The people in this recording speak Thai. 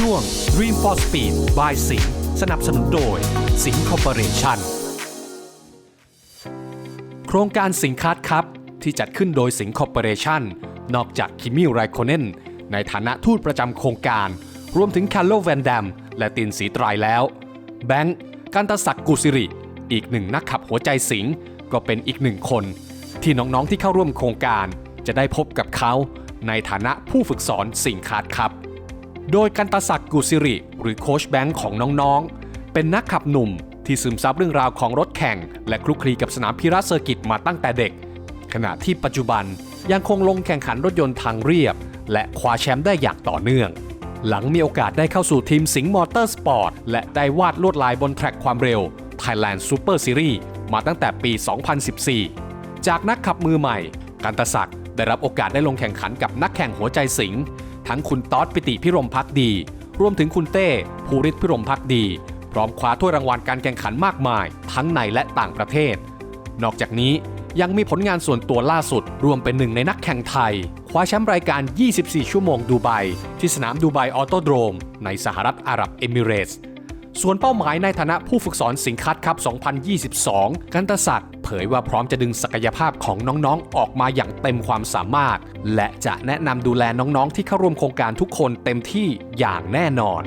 ช่วง Dream for Speed by สิงสนับสนุนโดย สิงห์คอร์ปอเรชั่นโครงการสิงคัสครับ ที่จัดขึ้นโดยสิงห์คอร์ปอเรชั่นนอกจากคิมิไรโคเนนในฐานะทูตประจำโครงการ รวมถึงคาร์โลแวนดัมและตินสีตรายแล้ว แบงค์กันตศักดิ์กุสิริ อีกหนึ่งนักขับหัวใจสิงก็เป็นอีกหนึ่งคน ที่น้องๆที่เข้าร่วมโครงการจะได้พบกับเขาในฐานะผู้ฝึกสอนสิงคัสครับ โดยกันตศักดิ์กุสิริ หรือโคชแบงค์ของน้องๆ เป็นนักขับหนุ่มที่ซึมซับเรื่องราวของรถแข่ง และคลุกคลีกับสนามพิราเซอร์กิตมาตั้งแต่เด็ก ขณะที่ปัจจุบันยังคงลงแข่งขันรถยนต์ทางเรียบ และคว้าแชมป์ได้อย่างต่อเนื่อง หลังมีโอกาสได้เข้าสู่ทีมสิงห์มอเตอร์สปอร์ตและได้วาดลวดลายบนแทร็กความเร็ว Thailand Super Series มาตั้งแต่ปี 2014 จากนักขับมือใหม่ กันตศักดิ์ได้รับโอกาสได้ลงแข่งขันกับนักแข่งหัวใจสิงห์ ทั้งคุณต๊อดปิติพิรมพักดี รวมถึงคุณเต้ภูริศพิรมพักดี พร้อมคว้าถ้วยรางวัลการแข่งขันมากมาย ทั้งในและต่างประเทศ นอกจากนี้ยังมีผลงานส่วนตัวล่าสุด รวมเป็นหนึ่งในนักแข่งไทย คว้าแชมป์รายการ 24 ชั่วโมงดูไบที่สนามดูไบออโตโดรม ในสหรัฐอาหรับเอมิเรตส์ ส่วนเป้าหมายในฐานะผู้ฝึกสอนสิงคัสครับ 2022 กันตศักดิ์เผยว่าพร้อมจะดึงศักยภาพของน้องๆ ออกมาอย่างเต็มความสามารถ และจะแนะนำดูแลน้องๆ ที่เข้าร่วมโครงการทุกคนเต็มที่อย่างแน่นอน